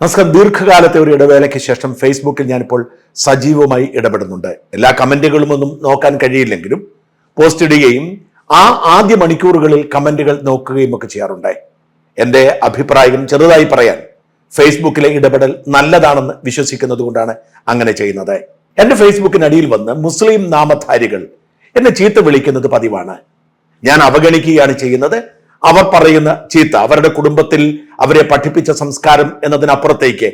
നമസ്കാരം. ദീർഘകാലത്തെ ഒരു ഇടവേളയ്ക്ക് ശേഷം ഫേസ്ബുക്കിൽ ഞാനിപ്പോൾ സജീവമായി ഇടപെടുന്നുണ്ട്. എല്ലാ കമന്റുകളും ഒന്നും നോക്കാൻ കഴിയില്ലെങ്കിലും പോസ്റ്റ് ഇടുകയും ആ ആദ്യ മണിക്കൂറുകളിൽ കമന്റുകൾ നോക്കുകയും ഒക്കെ ചെയ്യാറുണ്ട്. എന്റെ അഭിപ്രായം ചെറുതായി പറയാൻ ഫേസ്ബുക്കിലെ ഇടപെടൽ നല്ലതാണെന്ന് വിശ്വസിക്കുന്നത് കൊണ്ടാണ് അങ്ങനെ ചെയ്യുന്നത്. എന്റെ ഫേസ്ബുക്കിനടിയിൽ വന്ന് മുസ്ലിം നാമധാരികൾ എന്നെ ചീത്ത വിളിക്കുന്നത് പതിവാണ്. ഞാൻ അവഗണിക്കുകയാണ് ചെയ്യുന്നത്. അവർ പറയുന്ന ചീത്ത അവരുടെ കുടുംബത്തിൽ അവരെ പഠിപ്പിച്ച സംസ്കാരം എന്നതിനപ്പുറത്തേക്ക്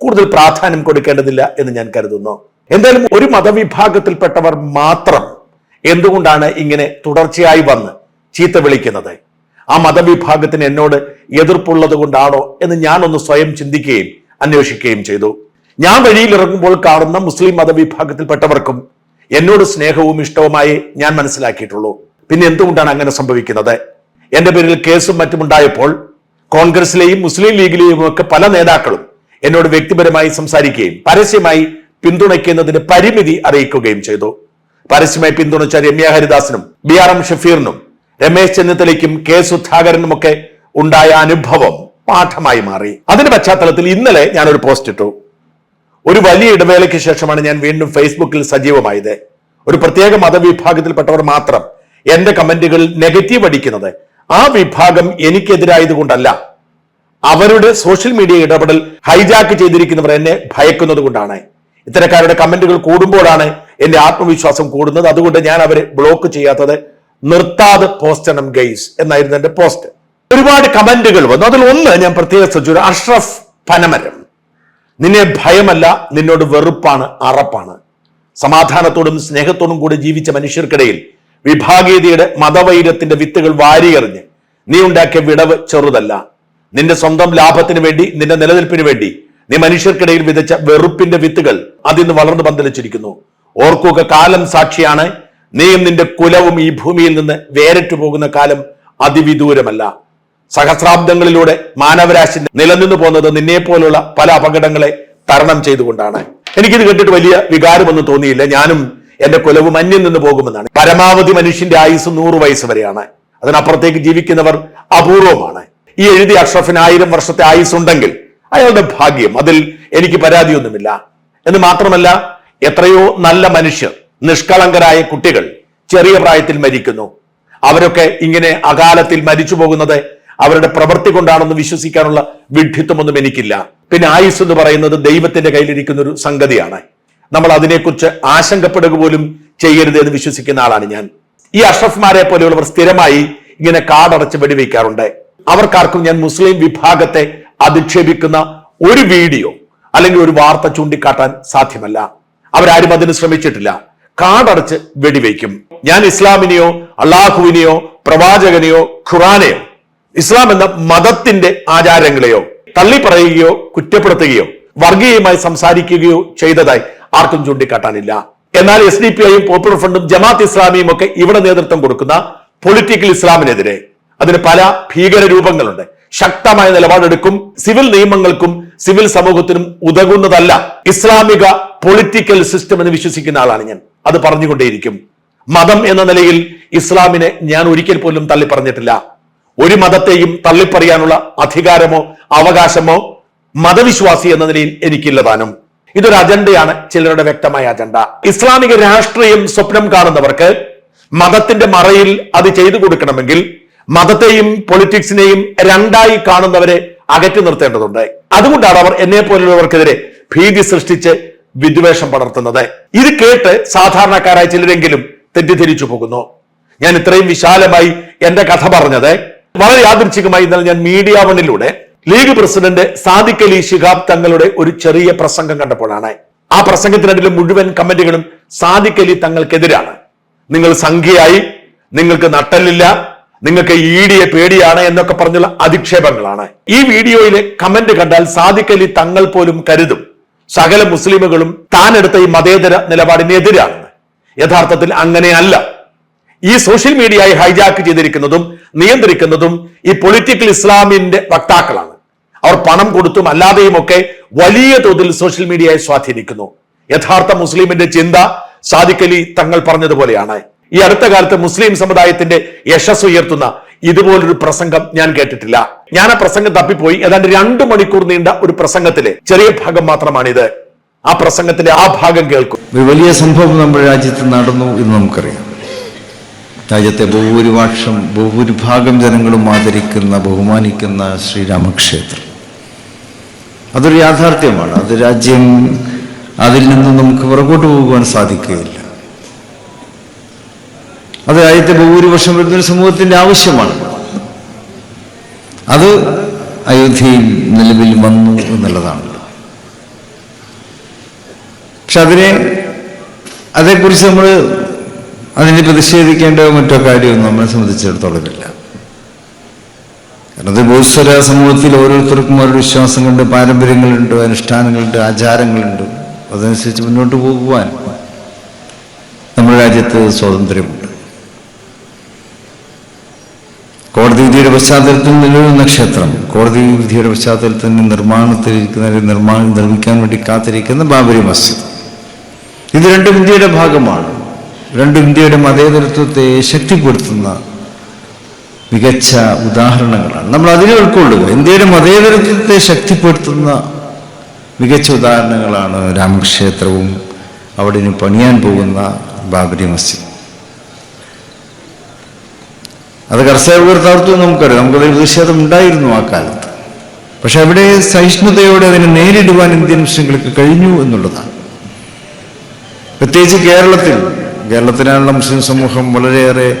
കൂടുതൽ പ്രാധാന്യം കൊടുക്കേണ്ടതില്ല എന്ന് ഞാൻ കരുതുന്നു. എന്തായാലും ഒരു മതവിഭാഗത്തിൽപ്പെട്ടവർ മാത്രം എന്തുകൊണ്ടാണ് ഇങ്ങനെ തുടർച്ചയായി വന്ന് ചീത്ത വിളിക്കുന്നത്? ആ മതവിഭാഗത്തിന് എന്നോട് എതിർപ്പുള്ളത് കൊണ്ടാണോ എന്ന് ഞാനൊന്ന് സ്വയം ചിന്തിക്കുകയും അന്വേഷിക്കുകയും ചെയ്തു. ഞാൻ വഴിയിലിറങ്ങുമ്പോൾ കാണുന്ന മുസ്ലിം മതവിഭാഗത്തിൽപ്പെട്ടവർക്കും എന്നോട് സ്നേഹവും ഇഷ്ടവുമായി ഞാൻ മനസ്സിലാക്കിയിട്ടുള്ളൂ. പിന്നെ എന്തുകൊണ്ടാണ് അങ്ങനെ സംഭവിക്കുന്നത്? എന്റെ പേരിൽ കേസും മറ്റും ഉണ്ടായപ്പോൾ കോൺഗ്രസിലെയും മുസ്ലിം ലീഗിലെയും ഒക്കെ പല നേതാക്കളും എന്നോട് വ്യക്തിപരമായി സംസാരിക്കുകയും പരസ്യമായി പിന്തുണയ്ക്കുന്നതിന് പരിമിതി അറിയിക്കുകയും ചെയ്തു. പരസ്യമായി പിന്തുണച്ച രമ്യ ഹരിദാസിനും ബി ആർ എം ഷഫീറിനും രമേശ് ചെന്നിത്തലയ്ക്കും കെ സുധാകരനും ഒക്കെ ഉണ്ടായ അനുഭവം പാഠമായി മാറി. അതിന്റെ പശ്ചാത്തലത്തിൽ ഇന്നലെ ഞാൻ ഒരു പോസ്റ്റ് ഇട്ടു. ഒരു വലിയ ഇടവേളയ്ക്ക് ശേഷമാണ് ഞാൻ വീണ്ടും ഫേസ്ബുക്കിൽ സജീവമായത്. ഒരു പ്രത്യേക മതവിഭാഗത്തിൽപ്പെട്ടവർ മാത്രം എന്റെ കമന്റുകളിൽ നെഗറ്റീവ് അടിക്കുന്നത് ആ വിഭാഗം എനിക്കെതിരായതുകൊണ്ടല്ല. അവരുടെ സോഷ്യൽ മീഡിയ ഇടപെടൽ ഹൈജാക്ക് ചെയ്തിരിക്കുന്നവർ എന്നെ ഭയക്കുന്നത് കൊണ്ടാണ്. ഇത്തരക്കാരുടെ കമന്റുകൾ കൂടുമ്പോഴാണ് എന്റെ ആത്മവിശ്വാസം കൂടുന്നത്. അതുകൊണ്ട് ഞാൻ അവരെ ബ്ലോക്ക് ചെയ്യാത്തത് നിർത്താതെ പോസ്റ്റണം ഗെയ്സ് എന്നായിരുന്നു എന്റെ പോസ്റ്റ് ഒരുപാട് കമന്റുകൾ വന്നു. അതിൽ ഒന്ന് ഞാൻ പ്രത്യേക ശ്രദ്ധിച്ചു. അഷ്റഫ് പനമരം. നിന്നെ ഭയമല്ല നിന്നോട് വെറുപ്പാണ് അറപ്പാണ്. സമാധാനത്തോടും സ്നേഹത്തോടും കൂടി ജീവിച്ച മനുഷ്യർക്കിടയിൽ വിഭാഗീയതയുടെ മതവൈരത്തിന്റെ വിത്തുകൾ വാരിയെറിഞ്ഞ് നീ ഉണ്ടാക്കിയ വിടവ് ചെറുതല്ല. നിന്റെ സ്വന്തം ലാഭത്തിന് വേണ്ടി നിന്റെ നിലനിൽപ്പിന് വേണ്ടി നീ മനുഷ്യർക്കിടയിൽ വിതച്ച വെറുപ്പിന്റെ വിത്തുകൾ അതിന്ന് വളർന്നു പന്തലിച്ചിരിക്കുന്നു. ഓർക്കുക കാലം സാക്ഷിയാണ്. നീയും നിന്റെ കുലവും ഈ ഭൂമിയിൽ നിന്ന് വേരറ്റു പോകുന്ന കാലം അതിവിദൂരമല്ല. സഹസ്രാബ്ദങ്ങളിലൂടെ മാനവരാശി നിലനിന്നു പോകുന്നത് നിന്നെ പോലുള്ള പല അപകടങ്ങളെ തരണം ചെയ്തുകൊണ്ടാണ്. എനിക്കിത് കേട്ടിട്ട് വലിയ വികാരമൊന്നും തോന്നിയില്ല. ഞാനും എന്റെ കുലവ് മഞ്ഞിൽ നിന്ന് പോകുമെന്നാണ്. പരമാവധി മനുഷ്യന്റെ ആയുസ് നൂറ് വയസ്സ് വരെയാണ്. അതിനപ്പുറത്തേക്ക് ജീവിക്കുന്നവർ അപൂർവമാണ്. ഈ എഴുതി അഷ്റഫിന് ആയിരം വർഷത്തെ ആയുസ് ഉണ്ടെങ്കിൽ അയാളുടെ ഭാഗ്യം അതിൽ എനിക്ക് പരാതിയൊന്നുമില്ല. എന്ന് മാത്രമല്ല എത്രയോ നല്ല മനുഷ്യർ നിഷ്കളങ്കരായ കുട്ടികൾ ചെറിയ പ്രായത്തിൽ മരിക്കുന്നു. അവരൊക്കെ ഇങ്ങനെ അകാലത്തിൽ മരിച്ചു പോകുന്നത് അവരുടെ പ്രവൃത്തി കൊണ്ടാണെന്ന് വിശ്വസിക്കാനുള്ള വിഡ്ഢിത്വമൊന്നും എനിക്കില്ല. പിന്നെ ആയുസ് എന്ന് പറയുന്നത് ദൈവത്തിന്റെ കയ്യിലിരിക്കുന്ന ഒരു സംഗതിയാണ്. നമ്മൾ അതിനെക്കുറിച്ച് ആശങ്കപ്പെടുക പോലും ചെയ്യരുത് എന്ന് വിശ്വസിക്കുന്ന ആളാണ് ഞാൻ. ഈ അഷ്റഫ്മാരെ പോലെയുള്ളവർ സ്ഥിരമായി ഇങ്ങനെ കാടടച്ച് വെടിവെക്കാറുണ്ട്. അവർക്കാർക്കും ഞാൻ മുസ്ലിം വിഭാഗത്തെ അധിക്ഷേപിക്കുന്ന ഒരു വീഡിയോ അല്ലെങ്കിൽ ഒരു വാർത്ത ചൂണ്ടിക്കാട്ടാൻ സാധ്യമല്ല. അവരാരും അതിന് ശ്രമിച്ചിട്ടില്ല. കാടടച്ച് വെടിവെക്കും. ഞാൻ ഇസ്ലാമിനെയോ അള്ളാഹുവിനെയോ പ്രവാചകനെയോ ഖുറാനെയോ ഇസ്ലാം എന്ന മതത്തിന്റെ ആചാരങ്ങളെയോ തള്ളി പറയുകയോ കുറ്റപ്പെടുത്തുകയോ വർഗീയമായി സംസാരിക്കുകയോ ചെയ്തതായി ആർക്കും ചൂണ്ടിക്കാട്ടാനില്ല. എന്നാൽ എസ് ഡി പി ഐയും പോപ്പുലർ ഫ്രണ്ടും ജമാഅത്ത് ഇസ്ലാമിയും ഒക്കെ ഇവിടെ നേതൃത്വം കൊടുക്കുന്ന പൊളിറ്റിക്കൽ ഇസ്ലാമിനെതിരെ അതിന് പല ഭീകര രൂപങ്ങളുണ്ട് ശക്തമായ നിലപാടെടുക്കും സിവിൽ നിയമങ്ങൾക്കും സിവിൽ സമൂഹത്തിനും ഉതകുന്നതല്ല ഇസ്ലാമിക പൊളിറ്റിക്കൽ സിസ്റ്റം എന്ന് വിശ്വസിക്കുന്ന ആളാണ് ഞാൻ. അത് പറഞ്ഞുകൊണ്ടേയിരിക്കും. മതം എന്ന നിലയിൽ ഇസ്ലാമിനെ ഞാൻ ഒരിക്കൽ പോലും തള്ളി പറഞ്ഞിട്ടില്ല ഒരു മതത്തെയും തള്ളിപ്പറയാനുള്ള അധികാരമോ അവകാശമോ മതവിശ്വാസി എന്ന നിലയിൽ എനിക്കില്ലതാനും ഇതൊരു അജണ്ടയാണ് ചിലരുടെ വ്യക്തമായ അജണ്ട. ഇസ്ലാമിക രാഷ്ട്രീയം സ്വപ്നം കാണുന്നവർക്ക് മതത്തിന്റെ മറയിൽ അത് ചെയ്തു കൊടുക്കണമെങ്കിൽ മതത്തെയും പൊളിറ്റിക്സിനെയും രണ്ടായി കാണുന്നവരെ അകറ്റി നിർത്തേണ്ടതുണ്ട്. അതുകൊണ്ടാണ് അവർ എന്നെ പോലുള്ളവർക്കെതിരെ ഭീതി സൃഷ്ടിച്ച് വിദ്വേഷം പടർത്തുന്നത്. ഇത് കേട്ട് സാധാരണക്കാരായ ചിലരെങ്കിലും തെറ്റിദ്ധരിച്ചു പോകുന്നു. ഞാൻ ഇത്രയും വിശാലമായി എന്റെ കഥ പറഞ്ഞത് വളരെ യാദൃച്ഛികമായി ഇന്നലെ ഞാൻ മീഡിയ വണ്ണിലൂടെ ലീഗ് പ്രസിഡന്റ് സാദിഖ് അലി ശിഹാബ് തങ്ങളുടെ ഒരു ചെറിയ പ്രസംഗം കണ്ടപ്പോഴാണ്. ആ പ്രസംഗത്തിനിടയിൽ മുഴുവൻ കമന്റുകളും സാദിഖ് അലി തങ്ങൾക്കെതിരാണ്. നിങ്ങൾ സംഖ്യയായി നിങ്ങൾക്ക് നട്ടലില്ല നിങ്ങൾക്ക് ഇ ഡിയെ പേടിയാണ് എന്നൊക്കെ പറഞ്ഞുള്ള അധിക്ഷേപങ്ങളാണ്. ഈ വീഡിയോയിലെ കമന്റ് കണ്ടാൽ സാദിഖ് അലി തങ്ങൾ പോലും കരുതും. സകല മുസ്ലിമുകളും എടുത്ത ഈ മതേതര നിലപാടിനെതിരാണെന്ന് യഥാർത്ഥത്തിൽ അങ്ങനെയല്ല. ഈ സോഷ്യൽ മീഡിയയെ ഹൈജാക്ക് ചെയ്തിരിക്കുന്നതും നിയന്ത്രിക്കുന്നതും ഈ പൊളിറ്റിക്കൽ ഇസ്ലാമിന്റെ വക്താക്കളാണ്. അവർ പണം കൊടുത്തും അല്ലാതെയും ഒക്കെ വലിയ തോതിൽ സോഷ്യൽ മീഡിയയെ സ്വാധീനിക്കുന്നു. യഥാർത്ഥ മുസ്ലിമിന്റെ ചിന്ത സാദിഖലി തങ്ങൾ പറഞ്ഞതുപോലെയാണ്. ഈ അടുത്ത കാലത്ത് മുസ്ലിം സമുദായത്തിന്റെ യശസ് ഉയർത്തുന്ന ഇതുപോലൊരു പ്രസംഗം ഞാൻ കേട്ടിട്ടില്ല. ഞാൻ ആ പ്രസംഗം തപ്പിപ്പോയി. ഏതാണ്ട് രണ്ടു മണിക്കൂർ നീണ്ട ഒരു പ്രസംഗത്തിലെ ചെറിയ ഭാഗം മാത്രമാണിത്. ആ പ്രസംഗത്തിലെ ആ ഭാഗം കേൾക്കും. ഒരു വലിയ സംഭവം നമ്മുടെ രാജ്യത്ത് നടന്നു എന്ന് നമുക്കറിയാം. രാജ്യത്തെ ബഹുഭൂരിപക്ഷം ബഹുഭൂരിഭാഗം ജനങ്ങളും ആദരിക്കുന്ന ബഹുമാനിക്കുന്ന ശ്രീരാമക്ഷേത്രം. അതൊരു യാഥാർത്ഥ്യമാണ്. അത് രാജ്യം അതിൽ നിന്ന് നമുക്ക് പുറകോട്ട് പോകുവാൻ സാധിക്കുകയില്ല. അത് രാജ്യത്തെ ബഹുഭൂരിപക്ഷം വരുന്നൊരു സമൂഹത്തിന്റെ ആവശ്യമാണ്. അത് അയോധ്യയിൽ നിലവിൽ വന്നു എന്നുള്ളതാണല്ലോ പക്ഷെ അതിനെ അതേക്കുറിച്ച് നമ്മൾ അതിനെ പ്രതിഷേധിക്കേണ്ട മറ്റോ കാര്യമൊന്നും നമ്മളെ സംബന്ധിച്ചിടത്തോളം ഇല്ല. കാരണം ബോസ്വര സമൂഹത്തിൽ ഓരോരുത്തർക്കും ഓരോ വിശ്വാസങ്ങളുണ്ട് പാരമ്പര്യങ്ങളുണ്ട് അനുഷ്ഠാനങ്ങളുണ്ട് ആചാരങ്ങളുണ്ട്. അതനുസരിച്ച് മുന്നോട്ട് പോകുവാൻ നമ്മുടെ രാജ്യത്ത് സ്വാതന്ത്ര്യമുണ്ട്. കോടതി വിധിയുടെ പശ്ചാത്തലത്തിൽ നിലവിലുന്ന ക്ഷേത്രം കോടതി വിധിയുടെ പശ്ചാത്തലത്തിൽ നിർമ്മാണത്തിലിരിക്കുന്ന നിർമ്മാണം നിർമ്മിക്കാൻ വേണ്ടി കാത്തിരിക്കുന്ന ബാബരി മസ്ജിദ്. ഇത് രണ്ടും ഇന്ത്യയുടെ ഭാഗമാണ്. രണ്ടും ഇന്ത്യയുടെ മതേതരത്വത്തെ ശക്തിപ്പെടുത്തുന്ന മികച്ച ഉദാഹരണങ്ങളാണ്. നമ്മൾ അതിനെ ഉൾക്കൊള്ളുക. ഇന്ത്യയുടെ മതേതരത്വത്തെ ശക്തിപ്പെടുത്തുന്ന മികച്ച ഉദാഹരണങ്ങളാണ് രാമക്ഷേത്രവും അവിടെ ഇനി പണിയാൻ പോകുന്ന ബാബരി മസ്ജിദ്. അത് കർഷകർ തകർത്തു നമുക്കറിയാം. നമുക്കതിൽ പ്രതിഷേധം ഉണ്ടായിരുന്നു ആ കാലത്ത്. പക്ഷെ അവിടെ സഹിഷ്ണുതയോടെ അതിനെ നേരിടുവാൻ ഇന്ത്യൻ മുസ്ലിങ്ങൾക്ക് കഴിഞ്ഞു എന്നുള്ളതാണ്. പ്രത്യേകിച്ച് കേരളത്തിൽ കേരളത്തിലാണുള്ള മുസ്ലിം സമൂഹം വളരെയേറെ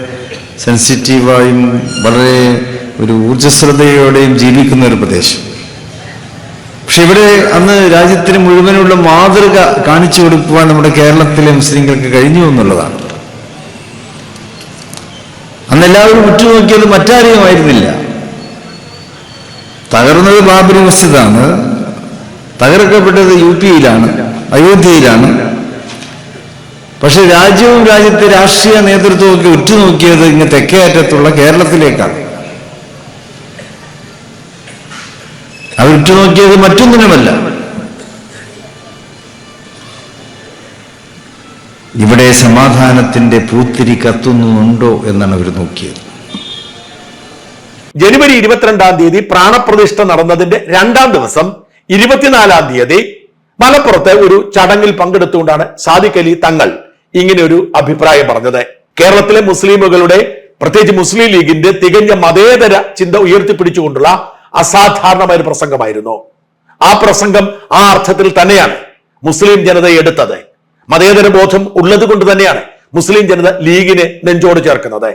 സെൻസിറ്റീവായും വളരെ ഒരു ഊർജസ്വലതയോടെയും ജീവിക്കുന്ന ഒരു പ്രദേശം. പക്ഷെ ഇവിടെ അന്ന് രാജ്യത്തിന് മുഴുവനുള്ള മാതൃക കാണിച്ചു കൊടുക്കുവാൻ നമ്മുടെ കേരളത്തിലെ മുസ്ലിങ്ങൾക്ക് കഴിഞ്ഞു എന്നുള്ളതാണ്. അന്ന് എല്ലാവരും ഉറ്റുനോക്കിയത് മറ്റാരെയും ആയിരുന്നില്ല. തകർന്നത് ബാബരി മസ്ജിദാണ് തകർക്കപ്പെട്ടത് യു പിയിലാണ് അയോധ്യയിലാണ് പക്ഷെ രാജ്യവും രാജ്യത്തെ രാഷ്ട്രീയ നേതൃത്വവും ഒക്കെ ഉറ്റുനോക്കിയത് ഇങ്ങ് തെക്കേ അറ്റത്തുള്ള കേരളത്തിലേക്കാണ്. അവർ ഉറ്റുനോക്കിയത് മറ്റൊന്നിനുമല്ല. ഇവിടെ സമാധാനത്തിന്റെ പൂത്തിരി കത്തുന്നുണ്ടോ എന്നാണ് അവർ നോക്കിയത്. ജനുവരി ഇരുപത്തിരണ്ടാം തീയതി പ്രാണപ്രതിഷ്ഠ നടന്നതിന്റെ രണ്ടാം ദിവസം ഇരുപത്തിനാലാം തീയതി മലപ്പുറത്തെ ഒരു ചടങ്ങിൽ പങ്കെടുത്തുകൊണ്ടാണ് സാദിഖലി തങ്ങൾ ഇങ്ങനെ ഒരു അഭിപ്രായം പറഞ്ഞത്. കേരളത്തിലെ മുസ്ലിമുകളുടെ പ്രത്യേകിച്ച് മുസ്ലിം ലീഗിന്റെ തികഞ്ഞ മതേതര ചിന്ത ഉയർത്തിപ്പിടിച്ചുകൊണ്ടുള്ള അസാധാരണമായ ഒരു പ്രസംഗമായിരുന്നു. ആ പ്രസംഗം ആ അർത്ഥത്തിൽ തന്നെയാണ് മുസ്ലിം ജനത എടുത്തത്. മതേതര ബോധം ഉള്ളത് കൊണ്ട് തന്നെയാണ് മുസ്ലിം ജനത ലീഗിനെ നെഞ്ചോട് ചേർക്കുന്നത്.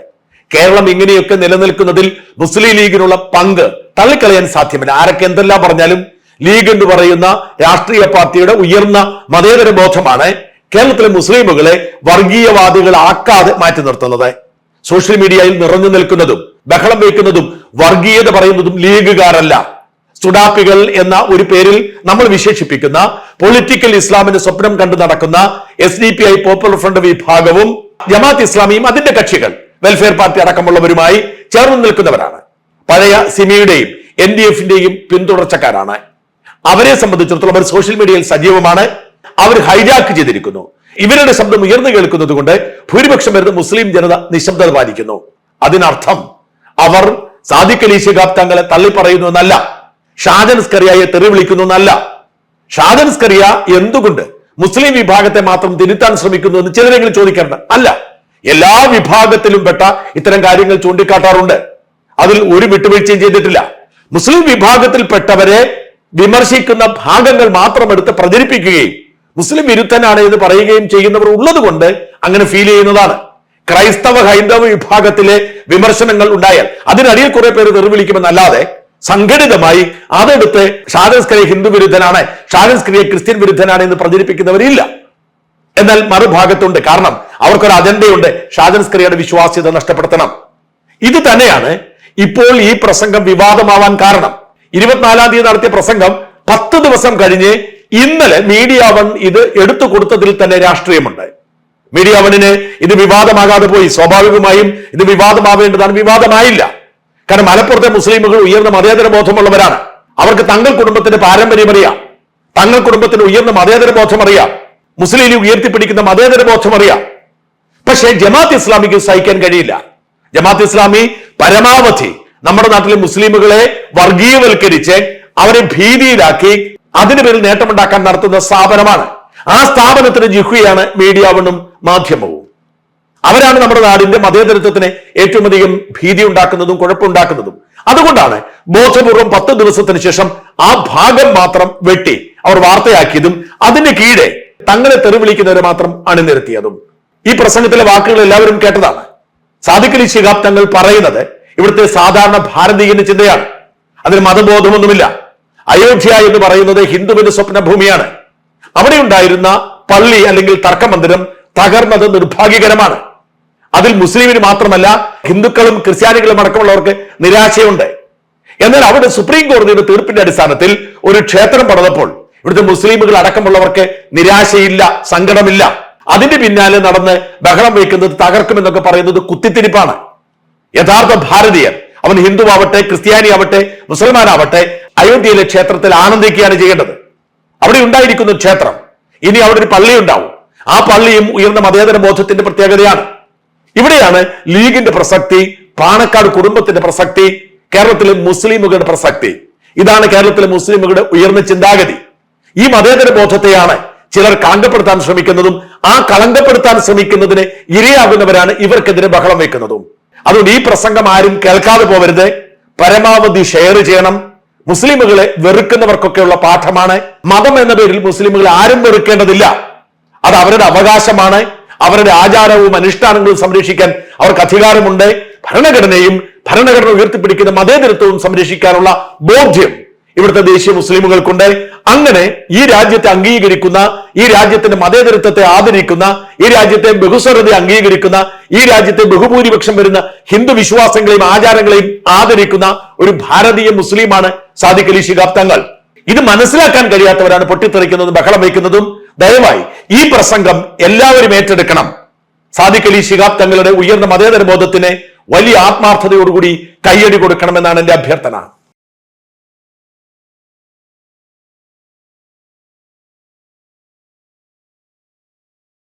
കേരളം ഇങ്ങനെയൊക്കെ നിലനിൽക്കുന്നതിൽ മുസ്ലിം ലീഗിനുള്ള പങ്ക് തള്ളിക്കളയാൻ സാധ്യമല്ല. ആരൊക്കെ എന്തെല്ലാം പറഞ്ഞാലും ലീഗ് എന്ന് പറയുന്ന രാഷ്ട്രീയ പാർട്ടിയുടെ ഉയർന്ന മതേതര ബോധമാണ് കേരളത്തിലെ മുസ്ലിമുകളെ വർഗീയവാദികളാക്കാതെ മാറ്റി നിർത്തുന്നത്. സോഷ്യൽ മീഡിയയിൽ നിറഞ്ഞു നിൽക്കുന്നതും ബഹളം വയ്ക്കുന്നതും വർഗീയത പറയുന്നതും ലീഗുകാരല്ല. സുഡാപ്പികൾ എന്ന ഒരു പേരിൽ നമ്മൾ വിശേഷിപ്പിക്കുന്ന പൊളിറ്റിക്കൽ ഇസ്ലാമിന്റെ സ്വപ്നം കണ്ടു നടക്കുന്ന S D P I popular front വിഭാഗവും ജമാഅത്ത് ഇസ്ലാമിയും അതിന്റെ കക്ഷികൾ വെൽഫെയർ പാർട്ടി അടക്കമുള്ളവരുമായി ചേർന്ന് നിൽക്കുന്നവരാണ്. പഴയ സിമിയുടെയും എൻ ഡി എഫിന്റെയും പിന്തുടർച്ചക്കാരാണ്. അവരെ സംബന്ധിച്ചിടത്തോളം അവർ സോഷ്യൽ മീഡിയയിൽ സജീവമാണ്. അവർ ഹൈജാക്ക് ചെയ്തിരിക്കുന്നു. ഇവരുടെ ശബ്ദം ഉയർന്നു കേൾക്കുന്നത് കൊണ്ട് ഭൂരിപക്ഷം വരുന്ന മുസ്ലിം ജനത നിശബ്ദത പാലിക്കുന്നു. അതിനർത്ഥം അവർ സാദിഖ് അലി ശിഹാബ് തങ്ങളെ തള്ളിപ്പറയുന്നു എന്നല്ല. ഷാജൻ സ്കറിയയെ തെറി വിളിക്കുന്നു എന്നല്ല. ഷാജൻ സ്കറിയ എന്തുകൊണ്ട് മുസ്ലിം വിഭാഗത്തെ മാത്രം തിരുത്താൻ ശ്രമിക്കുന്നു എന്ന് ചിലരെങ്കിലും ചോദിക്കേണ്ട അല്ല എല്ലാ വിഭാഗത്തിലും പെട്ട ഇത്തരം കാര്യങ്ങൾ ചൂണ്ടിക്കാട്ടാറുണ്ട്. അതിൽ ഒരു വിട്ടുവീഴ്ചയും ചെയ്തിട്ടില്ല. മുസ്ലിം വിഭാഗത്തിൽപ്പെട്ടവരെ വിമർശിക്കുന്ന ഭാഗങ്ങൾ മാത്രം എടുത്ത് പ്രചരിപ്പിക്കുകയും മുസ്ലിം വിരുദ്ധനാണ് എന്ന് പറയുകയും ചെയ്യുന്നവർ ഉള്ളതുകൊണ്ട് അങ്ങനെ ഫീൽ ചെയ്യുന്നതാണ്. ക്രൈസ്തവ ഹൈന്ദവ വിഭാഗത്തിലെ വിമർശനങ്ങൾ ഉണ്ടായാൽ അതിനടിയിൽ കുറെ പേര് തെറിവിളിക്കുമെന്നല്ലാതെ സംഘടിതമായി അതെടുത്ത് ഷാജൻസ്കറിയെ ഹിന്ദു വിരുദ്ധനാണ് ഷാജൻസ്കറിയെ ക്രിസ്ത്യൻ വിരുദ്ധനാണ് എന്ന് പ്രചരിപ്പിക്കുന്നവരില്ല. എന്നാൽ മറുഭാഗത്തുണ്ട്. കാരണം അവർക്കൊരു അജണ്ടയുണ്ട്. ഷാജൻസ്കറിയുടെ വിശ്വാസ്യത നഷ്ടപ്പെടുത്തണം. ഇത് തന്നെയാണ് ഇപ്പോൾ ഈ പ്രസംഗം വിവാദമാവാൻ കാരണം. ഇരുപത്തിനാലാം തീയതി നടത്തിയ പ്രസംഗം പത്ത് ദിവസം കഴിഞ്ഞ് ഇന്നലെ മീഡിയ വൺ ഇത് എടുത്തു കൊടുത്തതിൽ തന്നെ രാഷ്ട്രീയമുണ്ട്. മീഡിയ വണ്ണിന് ഇത് വിവാദമാകാതെ പോയി. സ്വാഭാവികമായും ഇത് വിവാദമാവേണ്ടതാണ്. വിവാദമായില്ല. കാരണം മലപ്പുറത്തെ മുസ്ലിമുകൾ ഉയർന്ന മതേതര ബോധമുള്ളവരാണ്. അവർക്ക് തങ്ങൾ കുടുംബത്തിന്റെ പാരമ്പര്യം അറിയാം. തങ്ങൾ കുടുംബത്തിന് ഉയർന്ന മതേതര ബോധം അറിയാം. മുസ്ലിം ലീഗ് ഉയർത്തിപ്പിടിക്കുന്ന മതേതര ബോധം അറിയാം. പക്ഷേ ജമാഅത്ത് ഇസ്ലാമിക്ക് സഹിക്കാൻ കഴിയില്ല. ജമാഅത്ത് ഇസ്ലാമി പരമാവധി നമ്മുടെ നാട്ടിലെ മുസ്ലിമുകളെ വർഗീയവൽക്കരിച്ച് അവരെ ഭീതിയിലാക്കി അതിന് പേരിൽ നേട്ടമുണ്ടാക്കാൻ നടത്തുന്ന സ്ഥാപനമാണ്. ആ സ്ഥാപനത്തിന് ജിഹ്വയാണ് മീഡിയ വണ്ണും മാധ്യമവും. അവരാണ് നമ്മുടെ നാടിന്റെ മതേതരത്വത്തിന് ഏറ്റവും അധികം ഭീതി ഉണ്ടാക്കുന്നതും കുഴപ്പമുണ്ടാക്കുന്നതും. അതുകൊണ്ടാണ് ബോധപൂർവം പത്ത് ദിവസത്തിന് ശേഷം ആ ഭാഗം മാത്രം വെട്ടി അവർ വാർത്തയാക്കിയതും അതിന് കീഴെ തങ്ങളെ തെറിവിളിക്കുന്നവരെ മാത്രം അണിനിരത്തിയതും. ഈ പ്രസംഗത്തിലെ വാക്കുകൾ എല്ലാവരും കേട്ടതാണ്. സാദിഖ് അലി ശിഹാബ് തങ്ങൾ പറയുന്നത് ഇവിടുത്തെ സാധാരണ ഭാരതീയന്റെ ചിന്തയാണ്. അതിന് മതബോധമൊന്നുമില്ല. അയോധ്യ എന്ന് പറയുന്നത് ഹിന്ദുവിന്റെ സ്വപ്ന ഭൂമിയാണ് അവിടെ ഉണ്ടായിരുന്ന പള്ളി അല്ലെങ്കിൽ തർക്കമന്ദിരം തകർന്നത് നിർഭാഗ്യകരമാണ്. അതിൽ മുസ്ലിമിന് മാത്രമല്ല ഹിന്ദുക്കളും ക്രിസ്ത്യാനികളും അടക്കമുള്ളവർക്ക് നിരാശയുണ്ട്. എന്നാൽ അവിടെ സുപ്രീം കോടതിയുടെ തീർപ്പിന്റെ അടിസ്ഥാനത്തിൽ ഒരു ക്ഷേത്രം പണിതപ്പോൾ ഇവിടുത്തെ മുസ്ലിമുകൾ അടക്കമുള്ളവർക്ക് നിരാശയില്ല സങ്കടമില്ല. അതിന്റെ പിന്നാലെ നടന്ന് ബഹളം വയ്ക്കുന്നത് തകർക്കുമെന്നൊക്കെ പറയുന്നത് കുത്തിത്തിരിപ്പാണ്. യഥാർത്ഥ ഭാരതീയർ അവൻ ഹിന്ദു ആവട്ടെ ക്രിസ്ത്യാനി ആവട്ടെ മുസൽമാനാവട്ടെ അയോധ്യയിലെ ക്ഷേത്രത്തിൽ ആനന്ദിക്കുകയാണ് ചെയ്യേണ്ടത്. അവിടെ ഉണ്ടായിരിക്കുന്ന ക്ഷേത്രം. ഇനി അവിടെ ഒരു പള്ളി ഉണ്ടാവും. ആ പള്ളിയും ഉയർന്ന മതേതര ബോധത്തിന്റെ പ്രത്യേകതയാണ്. ഇവിടെയാണ് ലീഗിന്റെ പ്രസക്തി പാണക്കാട് കുടുംബത്തിന്റെ പ്രസക്തി കേരളത്തിലെ മുസ്ലിമുകളുടെ പ്രസക്തി. ഇതാണ് കേരളത്തിലെ മുസ്ലിമുകളുടെ ഉയർന്ന ചിന്താഗതി. ഈ മതേതര ബോധത്തെയാണ് ചിലർ കളങ്കപ്പെടുത്താൻ ശ്രമിക്കുന്നതും ആ കളങ്കപ്പെടുത്താൻ ശ്രമിക്കുന്നതിന് ഇരയാകുന്നവരാണ് ഇവർക്കെതിരെ ബഹളം വെക്കുന്നതും അതുകൊണ്ട് ഈ പ്രസംഗം ആരും കേൾക്കാതെ പോവരുത്. പരമാവധി ഷെയർ ചെയ്യണം. മുസ്ലിമുകളെ വെറുക്കുന്നവർക്കൊക്കെയുള്ള പാഠമാണ്. മതം എന്ന പേരിൽ മുസ്ലിമുകളെ ആരും വെറുക്കേണ്ടതില്ല. അത് അവരുടെ അവകാശമാണ്. അവരുടെ ആചാരവും അനുഷ്ഠാനങ്ങളും സംരക്ഷിക്കാൻ അവർക്ക് അധികാരമുണ്ട്. ഭരണഘടനയും ഭരണഘടന ഉയർത്തിപ്പിടിക്കുന്ന മതേതരത്വവും സംരക്ഷിക്കാനുള്ള ബോധ്യം. ഇവിടുത്തെ ദേശീയ മുസ്ലിമുകൾക്കുണ്ട്. അങ്ങനെ ഈ രാജ്യത്തെ അംഗീകരിക്കുന്ന ഈ രാജ്യത്തിന്റെ മതേതരത്വത്തെ ആദരിക്കുന്ന ഈ രാജ്യത്തെ ബഹുസ്വരതയെ അംഗീകരിക്കുന്ന ഈ രാജ്യത്തെ ബഹുഭൂരിപക്ഷം വരുന്ന ഹിന്ദു വിശ്വാസങ്ങളെയും ആചാരങ്ങളെയും ആദരിക്കുന്ന ഒരു ഭാരതീയ മുസ്ലിമാണ് സാദിഖ് അലി ശിഹാബ് തങ്ങൾ. ഇത് മനസ്സിലാക്കാൻ കഴിയാത്തവരാണ് പൊട്ടിത്തെറിക്കുന്നതും ബഹളം വയ്ക്കുന്നതും. ദയവായി ഈ പ്രസംഗം എല്ലാവരും ഏറ്റെടുക്കണം. സാദിഖ് അലി ശിഹാബ് തങ്ങളുടെ ഉയർന്ന മതേതര ബോധത്തിന് വലിയ ആത്മാർത്ഥതയോടുകൂടി കയ്യടി കൊടുക്കണമെന്നാണ് എന്റെ അഭ്യർത്ഥന.